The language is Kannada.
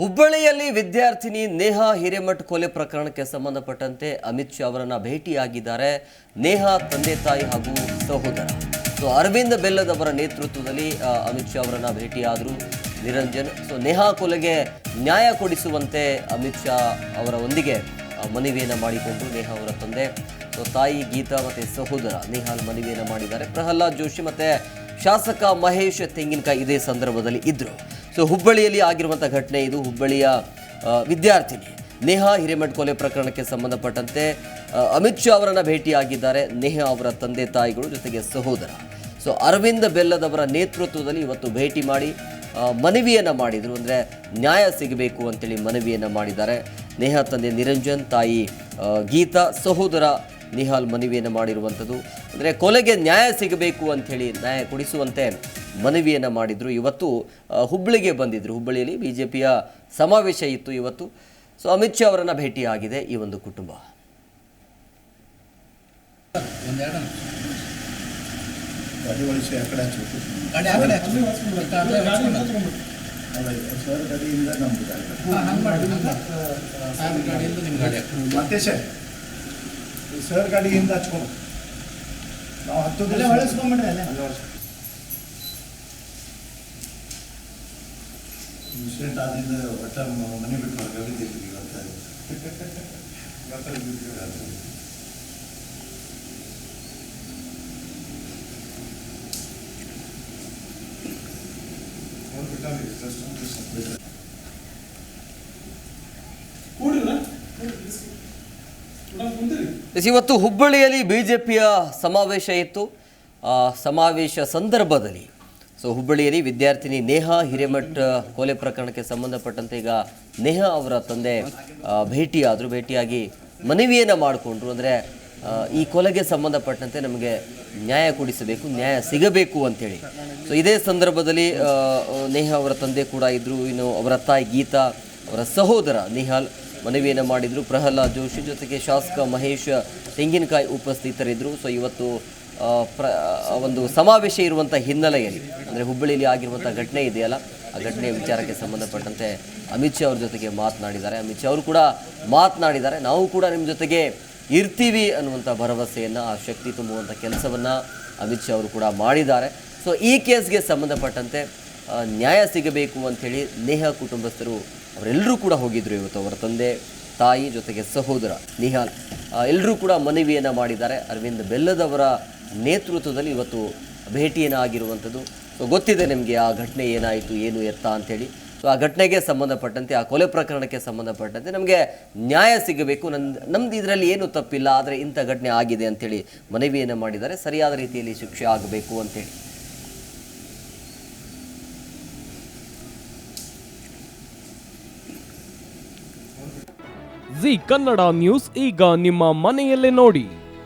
ಹುಬ್ಬಳ್ಳಿಯಲ್ಲಿ ವಿದ್ಯಾರ್ಥಿನಿ ನೇಹಾ ಹಿರೇಮಠ್ ಕೊಲೆ ಪ್ರಕರಣಕ್ಕೆ ಸಂಬಂಧಪಟ್ಟಂತೆ ಅಮಿತ್ ಶಾ ಅವರನ್ನ ಭೇಟಿಯಾಗಿದ್ದಾರೆ. ನೇಹಾ ತಂದೆ ತಾಯಿ ಹಾಗೂ ಸಹೋದರ. ಸೊ, ಅರವಿಂದ್ ಬೆಲ್ಲದ್ ಅವರ ನೇತೃತ್ವದಲ್ಲಿ ಅಮಿತ್ ಶಾ ಅವರನ್ನ ಭೇಟಿಯಾದರು ನಿರಂಜನ್. ಸೊ, ನೇಹಾ ಕೊಲೆಗೆ ನ್ಯಾಯ ಕೊಡಿಸುವಂತೆ ಅಮಿತ್ ಶಾ ಅವರ ಒಂದಿಗೆ ಮನವಿಯನ್ನು ಮಾಡಿಕೊಂಡು ನೇಹಾ ಅವರ ತಂದೆ, ಸೊ, ತಾಯಿ ಗೀತಾ ಮತ್ತು ಸಹೋದರ ನೇಹಾಲ್ ಮನವಿಯನ್ನು ಮಾಡಿದ್ದಾರೆ. ಪ್ರಹ್ಲಾದ್ ಜೋಶಿ ಮತ್ತೆ ಶಾಸಕ ಮಹೇಶ್ ತೆಂಗಿನಕಾಯಿ ಇದೇ ಸಂದರ್ಭದಲ್ಲಿ ಇದ್ರು. ಸೊ ಹುಬ್ಬಳ್ಳಿಯಲ್ಲಿ ಆಗಿರುವಂಥ ಘಟನೆ ಇದು ಹುಬ್ಬಳ್ಳಿಯ ವಿದ್ಯಾರ್ಥಿನಿ. ನೇಹಾ ಹಿರೇಮಠ್ ಕೊಲೆ ಪ್ರಕರಣಕ್ಕೆ ಸಂಬಂಧಪಟ್ಟಂತೆ ಅಮಿತ್ ಶಾ ಅವರನ್ನು ಭೇಟಿಯಾಗಿದ್ದಾರೆ. ನೇಹಾ ಅವರ ತಂದೆ ತಾಯಿಗಳು ಜೊತೆಗೆ ಸಹೋದರ. ಸೊ ಅರವಿಂದ ಬೆಲ್ಲದವರ ನೇತೃತ್ವದಲ್ಲಿ ಇವತ್ತು ಭೇಟಿ ಮಾಡಿ ಮನವಿಯನ್ನು ಮಾಡಿದರು. ಅಂದರೆ ನ್ಯಾಯ ಸಿಗಬೇಕು ಅಂತೇಳಿ ಮನವಿಯನ್ನು ಮಾಡಿದ್ದಾರೆ. ನೇಹಾ ತಂದೆ ನಿರಂಜನ್, ತಾಯಿ ಗೀತಾ, ಸಹೋದರ ನಿಹಾಲ್ ಮನವಿಯನ್ನು ಮಾಡಿರುವಂಥದ್ದು ಅಂದರೆ ಕೊಲೆಗೆ ನ್ಯಾಯ ಸಿಗಬೇಕು ಅಂಥೇಳಿ ನ್ಯಾಯ ಕೊಡಿಸುವಂತೆ ಮನವಿಯನ್ನು ಮಾಡಿದರು ಇವತ್ತು ಹುಬ್ಬಳ್ಳಿಗೆ ಬಂದಿದ್ದರು ಹುಬ್ಬಳ್ಳಿಯಲ್ಲಿ ಬಿ ಜೆ ಪಿಯ ಸಮಾವೇಶ ಇತ್ತು ಇವತ್ತು ಸೊ ಅಮಿತ್ ಶಾ ಅವರನ್ನು ಭೇಟಿಯಾಗಿದೆ ಈ ಒಂದು ಕುಟುಂಬ. ಸರ್ ಗಾಡಿಯಿಂದ. ಮತ್ತೆ ಸರ್ ಸರ್ ಹಚ್ಕೊಂಡು ನಾವು ಹತ್ತು ಅಲ್ಲೇ ಹೊಳಿಸ್ಕೊಂಬಿಡ್ರಿ ಅಲ್ಲೇ. ಇನ್ಸಿಡೆಂಟ್ ಆದಿಂದ ಒಟ್ಟ ಮನೆ ಬಿಟ್ಟು ಮಾಡಿ ಇವತ್ತು ಇವತ್ತು ಎಸ್, ಇವತ್ತು ಹುಬ್ಬಳ್ಳಿಯಲ್ಲಿ ಬಿಜೆಪಿಯ ಸಮಾವೇಶ ಇತ್ತು. ಆ ಸಮಾವೇಶ ಸಂದರ್ಭದಲ್ಲಿ ಸೊ ಹುಬ್ಬಳ್ಳಿಯಲ್ಲಿ ವಿದ್ಯಾರ್ಥಿನಿ ನೇಹಾ ಹಿರೇಮಠ್ ಕೊಲೆ ಪ್ರಕರಣಕ್ಕೆ ಸಂಬಂಧಪಟ್ಟಂತೆ ಈಗ ನೇಹಾ ಅವರ ತಂದೆ ಭೇಟಿಯಾದರೂ. ಭೇಟಿಯಾಗಿ ಮನವಿಯನ್ನು ಮಾಡಿಕೊಂಡ್ರು. ಅಂದರೆ ಈ ಕೊಲೆಗೆ ಸಂಬಂಧಪಟ್ಟಂತೆ ನಮಗೆ ನ್ಯಾಯ ಕೊಡಿಸಬೇಕು, ನ್ಯಾಯ ಸಿಗಬೇಕು ಅಂತೇಳಿ. ಸೊ ಇದೇ ಸಂದರ್ಭದಲ್ಲಿ ನೇಹಾ ಅವರ ತಂದೆ ಕೂಡ ಇದ್ದರು ಇನ್ನು ಅವರ ತಾಯಿ ಗೀತಾ ಅವರ ಸಹೋದರ ನಿಹಾಲ್ ಮನವಿಯನ್ನು ಮಾಡಿದರು. ಪ್ರಹ್ಲಾದ್ ಜೋಶಿ ಜೊತೆಗೆ ಶಾಸಕ ಮಹೇಶ್ ತೆಂಗಿನಕಾಯಿ ಉಪಸ್ಥಿತರಿದ್ದರು ಸೊ ಇವತ್ತು ಪ್ರ ಒಂದು ಸಮಾವೇಶ ಇರುವಂಥ ಹಿನ್ನೆಲೆಯಲ್ಲಿ, ಅಂದರೆ ಹುಬ್ಬಳ್ಳಿಯಲ್ಲಿ ಆಗಿರುವಂಥ ಘಟನೆ ಇದೆಯಲ್ಲ, ಆ ಘಟನೆಯ ವಿಚಾರಕ್ಕೆ ಸಂಬಂಧಪಟ್ಟಂತೆ ಅಮಿತ್ ಶಾ ಅವ್ರ ಜೊತೆಗೆ ಮಾತನಾಡಿದ್ದಾರೆ. ಅಮಿತ್ ಶಾ ಅವರು ಕೂಡ ಮಾತನಾಡಿದ್ದಾರೆ. ನಾವು ಕೂಡ ನಿಮ್ಮ ಜೊತೆಗೆ ಇರ್ತೀವಿ ಅನ್ನುವಂಥ ಭರವಸೆಯನ್ನು, ಆ ಶಕ್ತಿ ತುಂಬುವಂಥ ಕೆಲಸವನ್ನು ಅಮಿತ್ ಶಾ ಅವರು ಕೂಡ ಮಾಡಿದ್ದಾರೆ. ಸೊ ಈ ಕೇಸ್ಗೆ ಸಂಬಂಧಪಟ್ಟಂತೆ ನ್ಯಾಯ ಸಿಗಬೇಕು ಅಂಥೇಳಿ ನೇಹಾ ಕುಟುಂಬಸ್ಥರು ಅವರೆಲ್ಲರೂ ಕೂಡ ಹೋಗಿದ್ದರು ಇವತ್ತು. ಅವರ ತಂದೆ, ತಾಯಿ ಜೊತೆಗೆ ಸಹೋದರ ನಿಹಾಲ್ ಎಲ್ಲರೂ ಕೂಡ ಮನವಿಯನ್ನು ಮಾಡಿದ್ದಾರೆ. ಅರವಿಂದ್ ಬೆಲ್ಲದವರ ನೇತೃತ್ವದಲ್ಲಿ ಇವತ್ತು ಭೇಟಿಯನ್ನು ಆಗಿರುವಂಥದ್ದು ಸೊ ಗೊತ್ತಿದೆ ನಿಮಗೆ ಆ ಘಟನೆ ಏನಾಯಿತು, ಏನು ಎತ್ತ ಅಂಥೇಳಿ. ಸೊ ಆ ಘಟನೆಗೆ ಸಂಬಂಧಪಟ್ಟಂತೆ, ಆ ಕೊಲೆ ಪ್ರಕರಣಕ್ಕೆ ಸಂಬಂಧಪಟ್ಟಂತೆ ನಮಗೆ ನ್ಯಾಯ ಸಿಗಬೇಕು. ನನ್ನ ನಮ್ದು ಇದರಲ್ಲಿ ಏನು ತಪ್ಪಿಲ್ಲ, ಆದರೆ ಇಂಥ ಘಟನೆ ಆಗಿದೆ ಅಂಥೇಳಿ ಮನವಿಯನ್ನು ಮಾಡಿದ್ದಾರೆ. ಸರಿಯಾದ ರೀತಿಯಲ್ಲಿ ಶಿಕ್ಷೆ ಆಗಬೇಕು ಅಂತೇಳಿ ಜಿ ಕನ್ನಡ ನ್ಯೂಸ್ ಈಗ ನಿಮ್ಮ ಮನೆಯಲ್ಲೇ ನೋಡಿ.